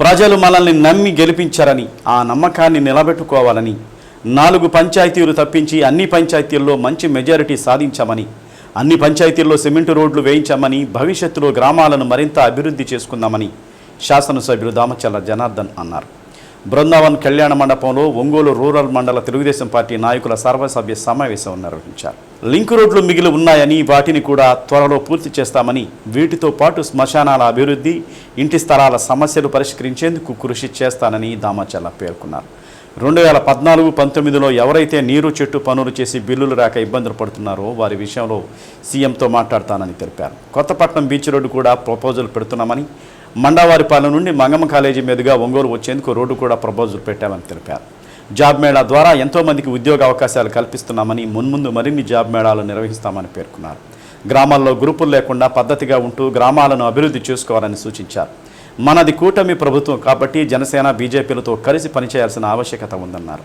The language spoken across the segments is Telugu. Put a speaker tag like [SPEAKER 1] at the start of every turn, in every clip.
[SPEAKER 1] ప్రజలు మనల్ని నమ్మి గెలిపించారని ఆ నమ్మకాన్ని నిలబెట్టుకోవాలని నాలుగు పంచాయతీలు తప్పించి అన్ని పంచాయతీల్లో మంచి మెజారిటీ సాధించామని అన్ని పంచాయతీల్లో సిమెంటు రోడ్లు వేయించామని భవిష్యత్తులో గ్రామాలను మరింత అభివృద్ధి చేసుకుందామని శాసనసభ్యులు దామచల్ల జనార్దన్ అన్నారు. బృందావన్ కళ్యాణ మండపంలో ఒంగోలు రూరల్ మండల తెలుగుదేశం పార్టీ నాయకుల సర్వసభ్య సమావేశం నిర్వహించారు. లింక్ రోడ్లు మిగిలి ఉన్నాయని వాటిని కూడా త్వరలో పూర్తి చేస్తామని వీటితో పాటు శ్మశానాల అభివృద్ధి ఇంటి స్థలాల సమస్యలు పరిష్కరించేందుకు కృషి చేస్తానని దామచల్ల పేర్కొన్నారు. రెండు వేల పద్నాలుగు పంతొమ్మిదిలో ఎవరైతే నీరు చెట్టు పనులు చేసి బిల్లులు రాక ఇబ్బందులు పడుతున్నారో వారి విషయంలో సీఎంతో మాట్లాడతానని తెలిపారు. కొత్తపట్నం బీచ్ రోడ్డు కూడా ప్రపోజల్ పెడుతున్నామని మండవారిపాలెం నుండి మంగమ్మ కాలేజీ మీదుగా ఒంగోలు వచ్చేందుకు రోడ్డు కూడా ప్రపోజల్ పెట్టామని తెలిపారు. జాబ్ మేళా ద్వారా ఎంతోమందికి ఉద్యోగ అవకాశాలు కల్పిస్తున్నామని మున్ముందు మరిన్ని జాబ్ మేళాలు నిర్వహిస్తామని పేర్కొన్నారు. గ్రామాల్లో గ్రూపులు లేకుండా పద్ధతిగా ఉంటూ గ్రామాలను అభివృద్ధి చేసుకోవాలని సూచించారు. మనది కూటమి ప్రభుత్వం కాబట్టి జనసేన బీజేపీలతో కలిసి పనిచేయాల్సిన ఆవశ్యకత ఉందన్నారు.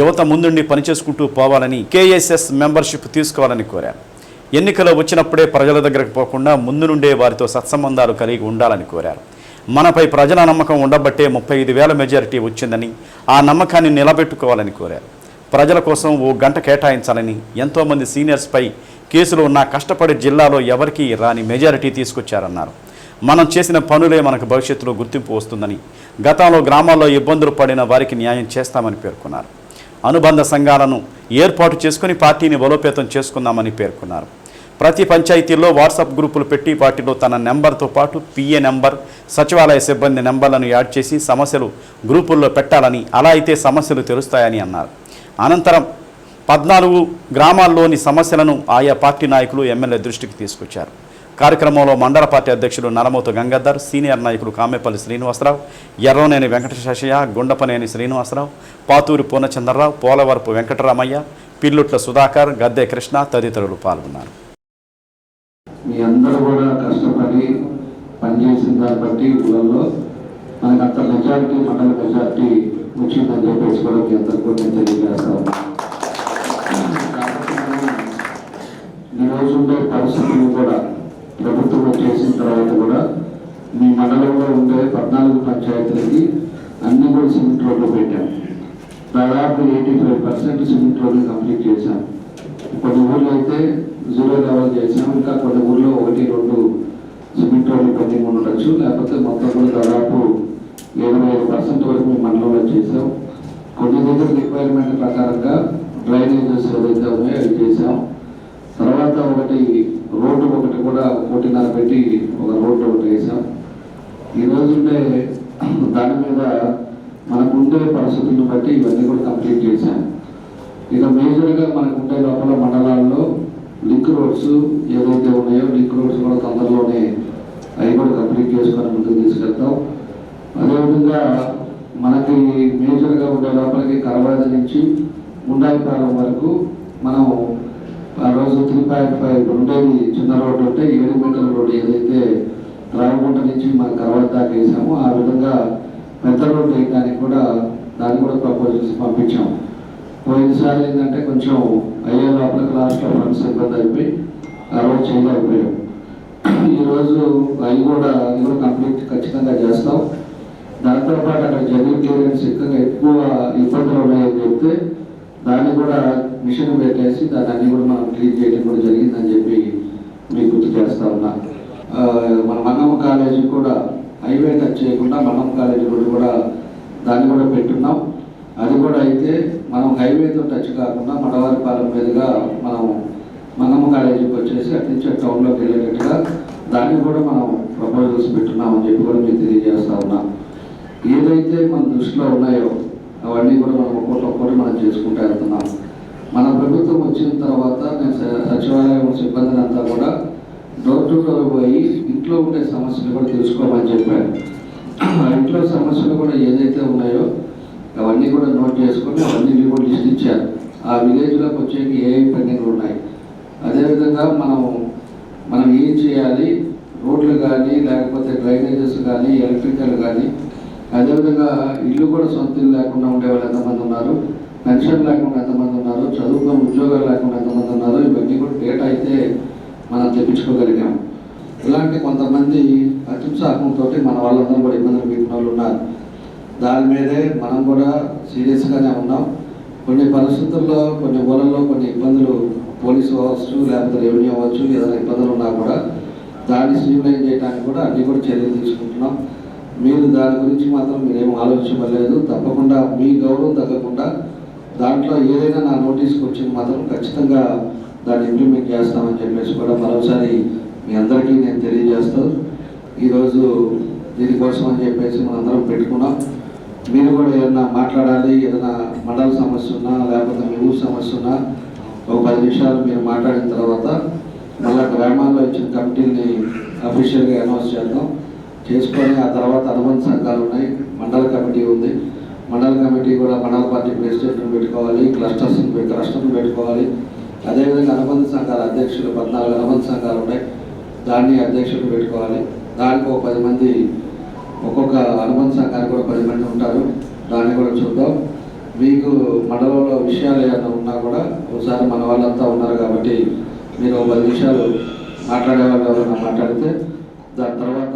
[SPEAKER 1] యువత ముందుండి పనిచేసుకుంటూ పోవాలని కేఎస్ఎస్ మెంబర్షిప్ తీసుకోవాలని కోరారు. ఎన్నికలు వచ్చినప్పుడే ప్రజల దగ్గరకు పోకుండా ముందు నుండే వారితో సత్సంబంధాలు కలిగి ఉండాలని కోరారు. మనపై ప్రజల నమ్మకం ఉండబట్టే ముప్పై ఐదు వేల మెజారిటీ వచ్చిందని ఆ నమ్మకాన్ని నిలబెట్టుకోవాలని కోరారు. ప్రజల కోసం ఓ గంట కేటాయించాలని ఎంతోమంది సీనియర్స్పై కేసులు ఉన్నా కష్టపడి జిల్లాలో ఎవరికీ రాని మెజారిటీ తీసుకొచ్చారన్నారు. మనం చేసిన పనులే మనకు భవిష్యత్తులో గుర్తింపు వస్తుందని గతంలో గ్రామాల్లో ఇబ్బందులు పడిన వారికి న్యాయం చేస్తామని పేర్కొన్నారు. అనుబంధ సంఘాలను ఏర్పాటు చేసుకుని పార్టీని బలోపేతం చేసుకుందామని పేర్కొన్నారు. ప్రతి పంచాయతీల్లో వాట్సాప్ గ్రూపులు పెట్టి వాటిలో తన నెంబర్తో పాటు పిఏ నెంబర్ సచివాలయ సిబ్బంది నెంబర్లను యాడ్ చేసి సమస్యలు గ్రూపుల్లో పెట్టాలని అలా అయితే సమస్యలు తెలుస్తాయని అన్నారు. అనంతరం పద్నాలుగు గ్రామాల్లోని సమస్యలను ఆయా పార్టీ నాయకులు ఎమ్మెల్యే దృష్టికి తీసుకొచ్చారు. కార్యక్రమంలో మండల పార్టీ అధ్యక్షులు నరమోతు గంగాధర్ సీనియర్ నాయకులు కామేపల్లి శ్రీనివాసరావు ఎర్రనేని వెంకటశేషయ్య గుండపనేని శ్రీనివాసరావు పాతూరి పూర్ణచంద్రరావు పోలవరపు వెంకటరామయ్య పిల్లుట్ల సుధాకర్ గద్దె కృష్ణ తదితరులు పాల్గొన్నారు.
[SPEAKER 2] మీ అందరూ కూడా కష్టపడి పనిచేసిన దాన్ని బట్టి ఊళ్ళల్లో మనకు అంత మెజారిటీ మండల మెజారిటీ వచ్చిందని చెప్పేసి కూడా మీ అందరూ కూడా నేను తెలియజేస్తాను ఈరోజు రోజు ఉండే పరిస్థితులు కూడా ప్రభుత్వం చేసిన తర్వాత కూడా మీ మండలంలో ఉండే పద్నాలుగు పంచాయతీలకి అన్ని కూడా సిమెంట్ రోడ్లు పెట్టాం. దాదాపు ఎయిటీ ఫైవ్ పర్సెంట్ సిమెంట్ రోడ్లు కంప్లీట్ చేశాం. కొన్ని ఊర్లో అయితే జీరో లెవెల్ చేసాం ఇంకా కొన్ని ఊర్లో ఒకటి రెండు సిమెంట్ రోడ్లు పెండింగ్ ఉండొచ్చు. లేకపోతే మొత్తం కూడా దాదాపు ఇరవై ఐదు పర్సెంట్ వరకు మేము మండలంలో చేసాం. కొన్ని దగ్గర రిక్వైర్మెంట్ ప్రకారంగా డ్రైనేజెస్ ఏదైతే ఉన్నాయో అవి చేసాం. తర్వాత ఒకటి రోడ్డు ఒకటి కూడా కోటిన్నర పెట్టి ఒక రోడ్డు ఒకటి వేసాం. ఈ రోజు దాని మీద మనకుండే పరిస్థితులను బట్టి ఇవన్నీ కూడా కంప్లీట్ చేశాం. ఇక మేజర్గా మనకు ఉండే లోపల మండలాల్లో లింక్ రోడ్స్ ఏదైతే ఉన్నాయో లింక్ రోడ్స్ కూడా తొందరలోనే అవి కూడా కంప్లీట్ చేసుకొని ముందుకు తీసుకెళ్తాం. అదేవిధంగా మనకి మేజర్గా ఉండే లోపలికి కరవాద నుంచి ముండాయిపాలెం వరకు మనం ఆ రోజు త్రీ పాయింట్ ఫైవ్ ఉండేది చిన్న రోడ్డు ఉంటే ఏడు మీటర్ల రోడ్డు ఏదైతే రామగుంట నుంచి మన కరవాద దాకా వేసామో ఆ విధంగా పెద్ద రోడ్డు వేయడానికి కూడా దాన్ని కూడా ప్రపోజల్స్ పంపించాము పోయినసారి ఏంటంటే కొంచెం అయ్యే లోపలికి లాస్ట్లో ఫండ్స్ ఇబ్బంది అయిపోయి ఆ రోజు చేయలేకపోయాం ఈరోజు అవి కూడా అవి కూడా కంప్లీట్ ఖచ్చితంగా చేస్తాం. దాంతో పాటు అక్కడ జనరల్ క్లియరెన్స్ ఎక్కువగా ఎక్కువ ఇబ్బందులు ఉన్నాయని చెప్తే దాన్ని కూడా మిషన్ పెట్టేసి దాన్ని అన్ని కూడా మనం క్లీన్ చేయడం కూడా జరిగిందని చెప్పి మీకు గుర్తు చేస్తా ఉన్నా. మన మన్నమ్మ కాలేజీ కూడా హైవే టచ్ చేయకుండా మన్నమ్మ కాలేజీ రోడ్డు కూడా దాన్ని కూడా పెట్టున్నాం. అది కూడా అయితే మనం హైవేతో టచ్ కాకుండా మడవారిపాలెం మీదుగా మనం మంగమ్మ కాలేజీకి వచ్చేసి అటు నుంచి టౌన్లోకి వెళ్ళేటట్టుగా దాన్ని కూడా మనం ప్రపోజల్స్ పెట్టున్నామని చెప్పి కూడా మీకు తెలియజేస్తా ఉన్నాం. ఏదైతే మన దృష్టిలో ఉన్నాయో అవన్నీ కూడా మనం ఒక్కొక్కటి ఒక్కొక్కటి మనం చేసుకుంటూ వెళ్తున్నాం. మన ప్రభుత్వం వచ్చిన తర్వాత నేను స- సచివాలయం సిబ్బందిని అంతా కూడా డోర్ టు డోర్ పోయి ఇంట్లో ఉండే సమస్యలు కూడా తెలుసుకోమని చెప్పాను ఆ ఇంట్లో సమస్యలు కూడా ఏదైతే ఉన్నాయో అవన్నీ కూడా నోట్ చేసుకుని అవన్నీ కూడా లిస్ట్ ఇచ్చారు ఆ విలేజ్లోకి వచ్చేకి ఏ పెండింగ్లు ఉన్నాయి? అదేవిధంగా మనం మనం ఏం చేయాలి? రోడ్లు కానీ లేకపోతే డ్రైనేజెస్ కానీ ఎలక్ట్రికల్ కానీ అదేవిధంగా ఇల్లు కూడా సొంత ఇల్లు లేకుండా ఉండే వాళ్ళు ఎంతమంది ఉన్నారు? పెన్షన్ లేకుండా ఎంతమంది ఉన్నారు? చదువుకున్న ఉద్యోగాలు లేకుండా ఎంతమంది ఉన్నారు? ఇవన్నీ కూడా డేటా అయితే మనం తెప్పించుకోగలిగాము. ఇలాంటి కొంతమంది అత్యుత్సాహంతో మన వాళ్ళందరూ కూడా ఇబ్బందులు పెట్టిన వాళ్ళు ఉన్నారు. దాని మీదే మనం కూడా సీరియస్గానే ఉన్నాం. కొన్ని పరిస్థితుల్లో కొన్ని ఊళ్ళల్లో కొన్ని ఇబ్బందులు పోలీసు అవ్వచ్చు లేకపోతే రెవెన్యూ అవ్వచ్చు ఏదైనా ఇబ్బందులు ఉన్నా కూడా దాన్ని స్ట్రీమ్లైన్ చేయడానికి కూడా అన్ని కూడా చర్యలు తీసుకుంటున్నాం. మీరు దాని గురించి మాత్రం మీరేం ఆలోచించలేదు తప్పకుండా మీ గౌరవం తగ్గకుండా దాంట్లో ఏదైనా నా నోటీస్కి వచ్చింది మాత్రం ఖచ్చితంగా దాన్ని ఇంప్లిమెంట్ చేస్తామని చెప్పేసి కూడా మరోసారి మీ అందరికీ నేను తెలియజేస్తాను ఈరోజు దీనికోసం అని చెప్పేసి మనందరం పెట్టుకున్నాం. మీరు కూడా ఏదైనా మాట్లాడాలి ఏదైనా మండల సమస్య ఉన్నా లేకపోతే మీ ఊరు సమస్య ఉన్నా ఒక పది నిమిషాలు మీరు మాట్లాడిన తర్వాత మళ్ళీ గ్రామాల్లో ఇచ్చిన కమిటీని అఫీషియల్గా అనౌన్స్ చేద్దాం. చేసుకొని ఆ తర్వాత అనుబంధ సంఘాలు ఉన్నాయి మండల కమిటీ ఉంది. మండల కమిటీ కూడా మండల పార్టీ ప్రెసిడెంట్ని పెట్టుకోవాలి క్లస్టర్స్ని పెట్టి క్లస్టర్ని పెట్టుకోవాలి. అదేవిధంగా అనుబంధ సంఘాల అధ్యక్షులు పద్నాలుగు అనుబంధ సంఘాలు ఉన్నాయి. దాన్ని అధ్యక్షులు పెట్టుకోవాలి. దానికి ఒక పది మంది ఒక్కొక్క అనుబంధ సంఘానికి కూడా పది మంది ఉంటారు. దాన్ని కూడా చూద్దాం. మీకు మండలంలో విషయాలు ఏమైనా ఉన్నా కూడా ఒకసారి మన వాళ్ళంతా ఉన్నారు కాబట్టి మీరు ఒక పది నిమిషాలు మాట్లాడే వాళ్ళు ఎవరైనా మాట్లాడితే దాని తర్వాత